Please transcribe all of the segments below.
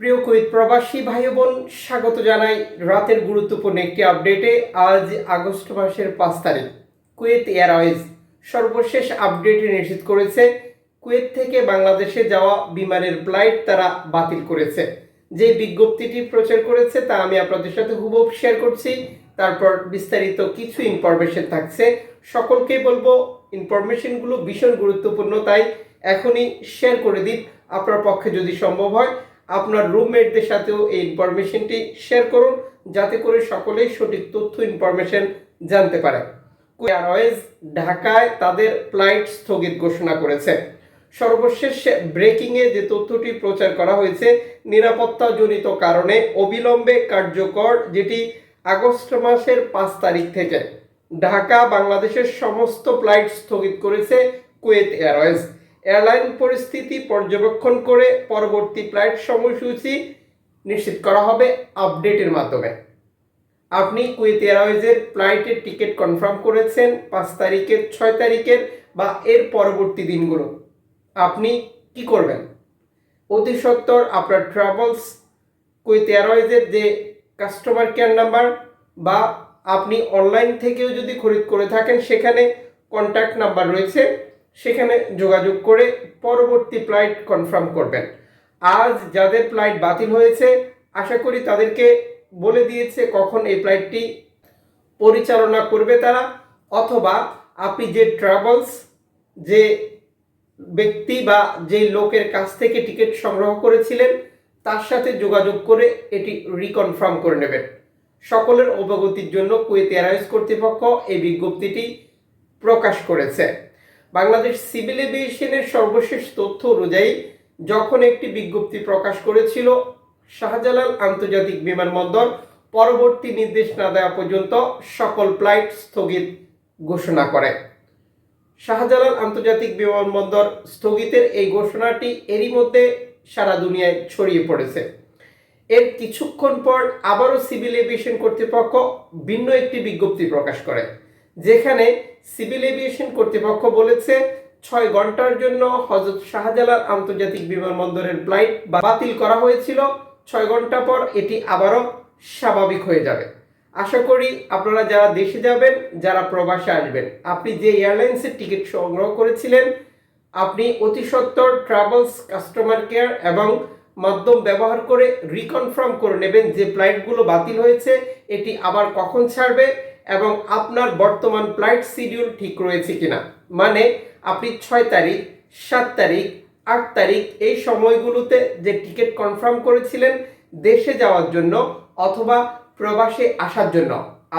প্রিয় কুয়েত প্রবাসী ভাই বোন স্বাগত জানাই রাতের গুরুত্বপূর্ণ একটি আপডেটে। আজ আগস্ট মাসের পাঁচ তারিখ, কুয়েত এয়ারওয়েজ সর্বশেষ আপডেটে নিশ্চিত করেছে, কুয়েত থেকে বাংলাদেশে যাওয়া বিমানের ফ্লাইট তারা বাতিল করেছে। যে বিজ্ঞপ্তিটি প্রচার করেছে তা আমি আপনাদের সাথে হুবহু শেয়ার করছি। তারপর বিস্তারিত কিছু ইনফরমেশন থাকছে। সকলকে বলব ইনফরমেশনগুলো ভীষণ গুরুত্বপূর্ণ, তাই এখনই শেয়ার করে দিন। আপনার পক্ষে যদি সম্ভব হয় আপনার রুমমেটদের সাথেও এই ইনফরমেশনটি শেয়ার করুন, যাতে করে সকলেই সঠিক তথ্য, ইনফরমেশন জানতে পারে। এয়ারওয়েজ ঢাকায় তাদের ফ্লাইট স্থগিত ঘোষণা করেছে। সর্বশেষ ব্রেকিংয়ে যে তথ্যটি প্রচার করা হয়েছে, নিরাপত্তাজনিত কারণে অবিলম্বে কার্যকর, যেটি আগস্ট মাসের পাঁচ তারিখ থেকে। ঢাকা, বাংলাদেশের সমস্ত ফ্লাইট স্থগিত করেছে কুয়েত এয়ারওয়েজ। এয়ারলাইন পরিস্থিতি পর্যবেক্ষণ করে পরবর্তী ফ্লাইট সময়সূচি নিশ্চিত করা হবে আপডেটের মাধ্যমে। আপনি কুয়েত এয়ারওয়েজের ফ্লাইটের টিকিট কনফার্ম করেছেন পাঁচ তারিখের, ছয় তারিখের বা এর পরবর্তী দিনগুলো। আপনি কি করবেন? অতি সত্বর আপনার ট্রাভেলস কুয়েত এয়ারওয়েজের যে কাস্টমার কেয়ার নাম্বার বা আপনি অনলাইন থেকেও যদি খরিদ করে থাকেন, সেখানে কন্ট্যাক্ট নাম্বার রয়েছে। সেখানে যোগাযোগ করে পরবর্তী ফ্লাইট কনফার্ম করবেন। আজ যাদের ফ্লাইট বাতিল হয়েছে, আশা করি তাদেরকে বলে দিয়েছে কখন এই ফ্লাইটটি পরিচালনা করবে তারা, অথবা আপনি যে ট্রাভেলস যে ব্যক্তি বা যে লোকের কাছ থেকে টিকিট সংগ্রহ করেছিলেন, তার সাথে যোগাযোগ করে এটি রিকনফার্ম করে নেবেন। সকলের অবগতির জন্য কুয়েত এয়ারওয়েজ কর্তৃপক্ষ এই বিজ্ঞপ্তিটি প্রকাশ করেছে। বাংলাদেশ সিভিল এভিয়েশনের সর্বশেষ তথ্য অনুযায়ী, যখন একটি বিজ্ঞপ্তি প্রকাশ করেছিল, শাহজালাল আন্তর্জাতিক বিমানবন্দর পরবর্তী নির্দেশ না দেওয়া পর্যন্ত সকল ফ্লাইট স্থগিত ঘোষণা করে। শাহজালাল আন্তর্জাতিক বিমানবন্দর স্থগিতের এই ঘোষণাটি এরই মধ্যে সারা দুনিয়ায় ছড়িয়ে পড়েছে। এর কিছুক্ষণ পর আবারও সিভিল এভিয়েশন কর্তৃপক্ষ ভিন্ন একটি বিজ্ঞপ্তি প্রকাশ করে, যেখানে সিভিল এভিয়েশন কর্তৃপক্ষ বলেছে, ছয় ঘণ্টার জন্য হজরত শাহজালাল আন্তর্জাতিক বিমানবন্দরের ফ্লাইট বাতিল করা হয়েছিল। ছয় ঘণ্টা পর এটি আবারও স্বাভাবিক হয়ে যাবে। আশা করি আপনারা যারা দেশে যাবেন, যারা প্রবাসে আসবেন, আপনি যে এয়ারলাইন্সের টিকিট সংগ্রহ করেছিলেন, আপনি অতি সত্বর ট্রাভেলস, কাস্টমার কেয়ার এবং মাধ্যম ব্যবহার করে রিকনফার্ম করে নেবেন যে ফ্লাইটগুলো বাতিল হয়েছে, এটি আবার কখন ছাড়বে এবং আপনার বর্তমান ফ্লাইট শিডিউল ঠিক রয়েছে কিনা। মানে আপনি ছয় তারিখ, সাত তারিখ, আট তারিখ এই সময়গুলোতে যে টিকিট কনফার্ম করেছিলেন দেশে যাওয়ার জন্য অথবা প্রবাসে আসার জন্য,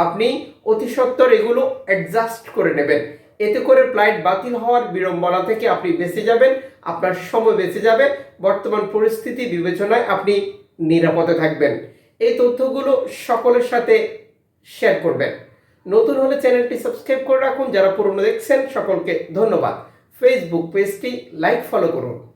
আপনি অতি সত্বর এগুলো অ্যাডজাস্ট করে নেবেন। এতে করে ফ্লাইট বাতিল হওয়ার বিড়ম্বনা থেকে আপনি বেঁচে যাবেন, আপনার সময় বেঁচে যাবে, বর্তমান পরিস্থিতি বিবেচনায় আপনি নিরাপদে থাকবেন। এই তথ্যগুলো সকলের সাথে শেয়ার করবেন। নতুন হলে চ্যানেলটি সাবস্ক্রাইব করে রাখুন। যারা পুরনো দেখছেন, সকলকে ধন্যবাদ। ফেসবুক পেজটি লাইক ফলো করুন।